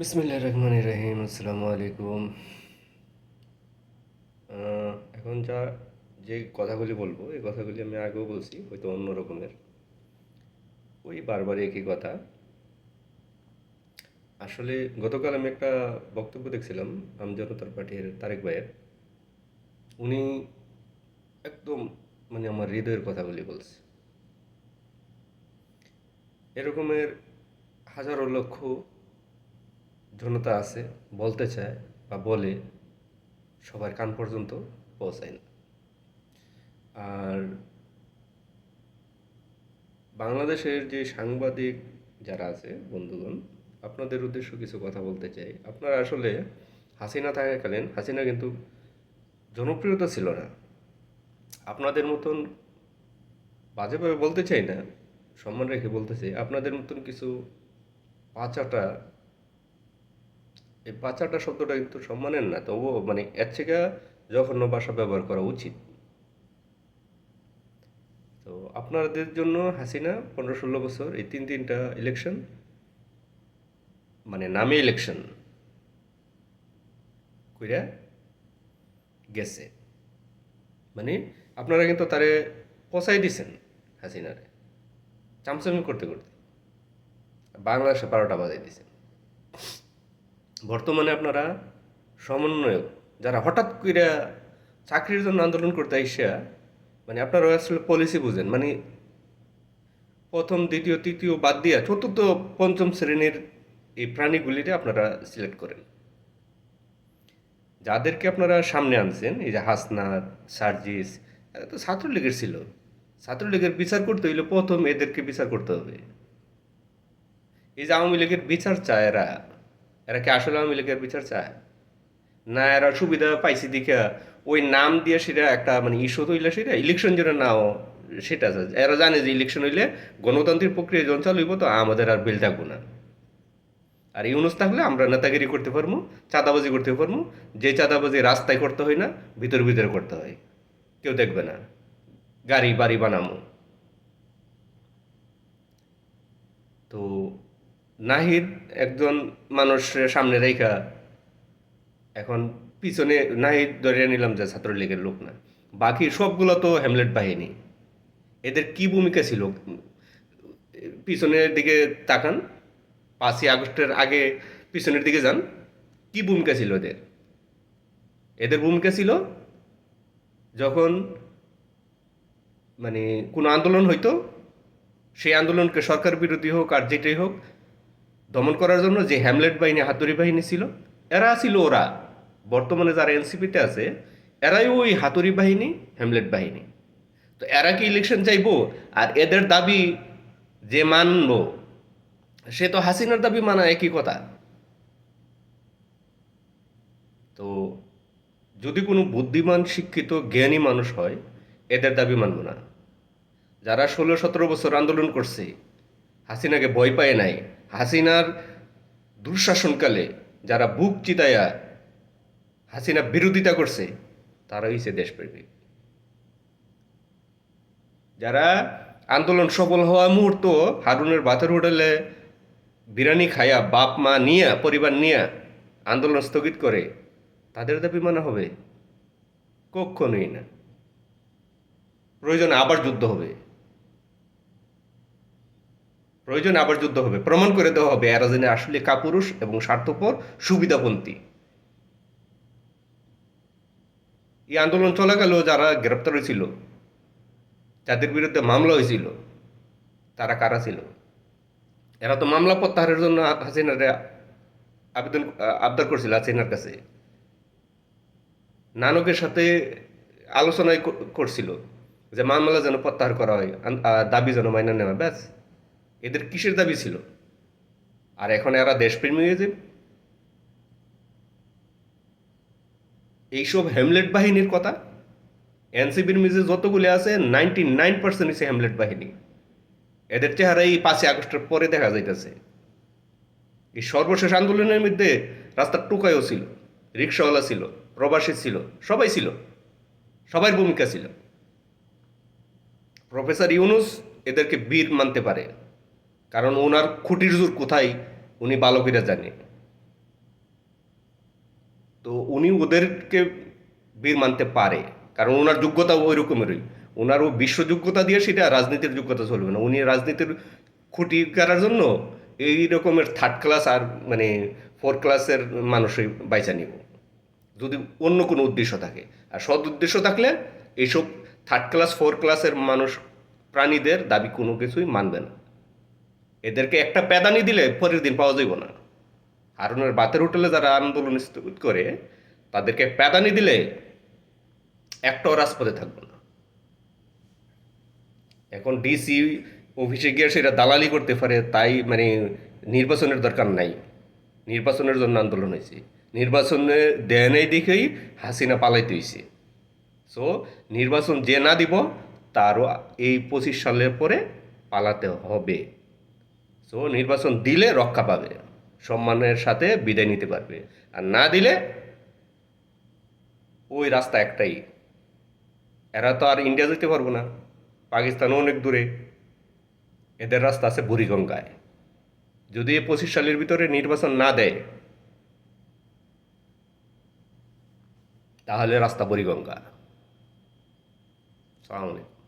বিসমিল্লাহ রহমান রহিম, আসসালামু আলাইকুম। এখন যা যে কথাগুলি বলব, এই কথাগুলি আমি আগেও বলছি, হয়তো অন্য রকমের। ওই বারবার একই কথা। আসলে গতকাল আমি একটা বক্তব্য দেখছিলাম আম জনতার পার্টির তারেক ভাইয়ের। উনি একদম মানে আমার হৃদয়ের কথাগুলি বলছে। এরকমের হাজারো লক্ষ জনতা আছে, বলতে চায় বা বলে, সবার কান পর্যন্ত পৌঁছায় না। আর বাংলাদেশের যে সাংবাদিক যারা আছে, বন্ধুগণ, আপনাদের উদ্দেশ্য কিছু কথা বলতে চাই। আপনারা আসলে হাসিনা থাকাকালীন, হাসিনা কিন্তু জনপ্রিয়তা ছিল না। আপনাদের মতন বাজেভাবে বলতে চাই না, সম্মান রেখে বলতে চাই, আপনাদের মতন কিছু পাচাটা এই পাচাটা শব্দটা কিন্তু সম্মানের না? তবুও মানে এর থেকে জঘন্য ভাষা ব্যবহার করা উচিত। তো আপনাদের জন্য হাসিনা পনেরো ষোলো বছর, এই তিন তিনটা ইলেকশন মানে নামে ইলেকশন কইরা গেছে। মানে আপনারা কিন্তু তারে পচাই দিছেন হাসিনারে। চামচামি করতে করতে। বাংলাদেশে বারোটা বাজাই দিছেন। বর্তমানে আপনারা সমন্বয়ক, যারা হঠাৎ করে চাকরির জন্য আন্দোলন করতে আইসা মানে আপনারা আসলে পলিসি বুঝেন মানে প্রথম, দ্বিতীয়, তৃতীয় বাদ দিয়া চতুর্থ, পঞ্চম শ্রেণির এই প্রাণীগুলিতে আপনারা সিলেক্ট করেন। যাদেরকে আপনারা সামনে আনছেন, এই যে হাসনাত, সার্জিস, এরা তো ছাত্রলীগের ছিল। ছাত্রলীগের বিচার করতে হইলে প্রথম এদেরকে বিচার করতে হবে। এই যে আওয়ামী লীগের বিচার চায় এরা এরা কি আসলে আওয়ামী লীগের বিচার চায়? না, এরা সুবিধা পাইছি দেখে ওই নাম দিয়ে সেটা একটা মানে ইস্যু হইলে সেটা ইলেকশন যেটা নাও সেটা এরা জানে যে ইলেকশন হইলে গণতান্ত্রিক প্রক্রিয়া যখন চালু হইব তো আমাদের আর বিল থাকব না। আর ইউনুস থাকলে আমরা নেতাগিরি করতে পারব, চাঁদাবাজি করতে পারব, যে চাঁদাবাজি রাস্তায় করতে হয় না, ভিতর ভিতরে করতে হয়। কেউ দেখবে না। গাড়ি, বাড়ি বানামো। তো নাহিদ একজন মানুষের সামনে রেখা। এখন পিছনে নাহিদ ধরে নিলাম যে ছাত্রলীগের লোক না। বাকি সবগুলো তো হ্যামলেট বাহিনী। এদের কি ভূমিকা ছিল? পিছনের দিকে তাকান। পাঁচই আগস্টের আগে পিছনের দিকে যান। কি ভূমিকা ছিল এদের? এদের ভূমিকা ছিল যখন মানে কোনো আন্দোলন হইতো, সেই আন্দোলনকে সরকার বিরোধী হোক আর যেটাই হোক দমন করার জন্য যে হ্যামলেট বাহিনী, হাতুড়ি বাহিনী ছিল, এরা ছিল ওরা। বর্তমানে যারা এনসিপিতে আছে, এরাই ওই হাতুড়ি বাহিনী হ্যামলেট বাহিনী। তো এরা কি ইলেকশন চাইব? আর এদের দাবি যে মানব, সে তো হাসিনার দাবি মানা একই কথা। তো যদি কোনো বুদ্ধিমান, শিক্ষিত, জ্ঞানী মানুষ হয়, এদের দাবি মানব না। যারা ষোলো সতেরো বছর আন্দোলন করছে, হাসিনাকে ভয় পায় নাই হাসিনার দুঃশাসনকালে যারা বুক চিতায়া হাসিনা বিরোধিতা করছে, তারা হইছে দেশপ্রেমিক যারা আন্দোলন সফল হওয়া মুহূর্ত হারুনের বাতের হোটেলে বিরানি খায়া বাপ, মা নিয়া, পরিবার নিয়া আন্দোলন স্থগিত করে, তাদের দাবি মানা হবে? কখনোই না। প্রয়োজনে আবার যুদ্ধ হবে। প্রয়োজনে আবার যুদ্ধ হবে। প্রমাণ করে দেওয়া হবে যেন আসলে কাপুরুষ এবং স্বার্থপর সুবিধাপন্থী। এই আন্দোলন চলাকালেও যারা গ্রেপ্তার হয়েছিল, যাদের বিরুদ্ধে মামলা হয়েছিল, তারা কারা ছিল? এরা তো মামলা প্রত্যাহারের জন্য হাসিনারে আবেদন, আবদার করছিল হাসিনার কাছে। নানকের সাথে আলোচনায় করছিল যে মামলা যেন প্রত্যাহার করা হয় দাবি যেন মাইনা নেওয়া ব্যাস। এদের কিসের দাবি ছিল? আর এখন এরা দেশপ্রেমী হয়ে যাবে? এইসব হ্যামলেট বাহিনীর কথা? এনসিবির মিজে যতগুলি আছে নাইনটি নাইন পার্সেন্ট হচ্ছে হ্যামলেট বাহিনী। এদের চেহারা এই পাঁচই আগস্টের পরে দেখা যাইতেছে। এই সর্বশেষ আন্দোলনের মধ্যে রাস্তার টুকাইও ছিল, রিক্সাওয়ালা ছিল, প্রবাসী ছিল, সবাই ছিল। সবার ভূমিকা ছিল। প্রফেসর ইউনুস এদেরকে বীর মানতে পারে। কারণ ওনার খুঁটির জোর কোথায়, উনি বালকেরা জানে। তো উনি ওদেরকে বীর মানতে পারে, কারণ ওনার যোগ্যতা ওই রকমেরই ওনারও বিশ্ব যোগ্যতা দিয়ে সেটা রাজনীতির যোগ্যতা চলবে না। উনি রাজনীতির খুঁটি করার জন্য এই রকমের থার্ড ক্লাস আর মানে ফোর ক্লাসের মানুষই বাইচা নিব। যদি অন্য কোনো উদ্দেশ্য থাকে। আর সৎ উদ্দেশ্য থাকলে এইসব থার্ড ক্লাস ফোর ক্লাসের মানুষ, প্রাণীদের দাবি কোনো কিছুই মানবে না। এদেরকে একটা প্যাদানি দিলে পরের দিন পাওয়া যাইব না। হারুনের বাতের হোটেলে যারা আন্দোলন স্থগিত করে, তাদেরকে প্যাদানি দিলে একটাও রাজপথে থাকবে না। এখন ডিসি অফিসে গিয়ে সেটা দালালি করতে পারে, তাই মানে নির্বাচনের দরকার নাই। নির্বাচনের জন্য আন্দোলন হয়েছে। নির্বাচনে দেয় নেই দেখেই হাসিনা পালাইতে হয়েছে সো নির্বাচন যে না দিব, তারও এই পঁচিশ সালের পরে পালাতে হবে। সো নির্বাচন দিলে রক্ষা পাবে, সম্মানের সাথে বিদায় নিতে পারবে। আর না দিলে, ওই রাস্তা একটাই। এরা তো আর ইন্ডিয়া যেতে পারব না পাকিস্তানও অনেক দূরে। এদের রাস্তা আছে বুড়িগঙ্গায়। যদি পঁচিশ সালের ভিতরে নির্বাচন না দেয়, তাহলে রাস্তা বুড়িগঙ্গা। সালামালাইকুম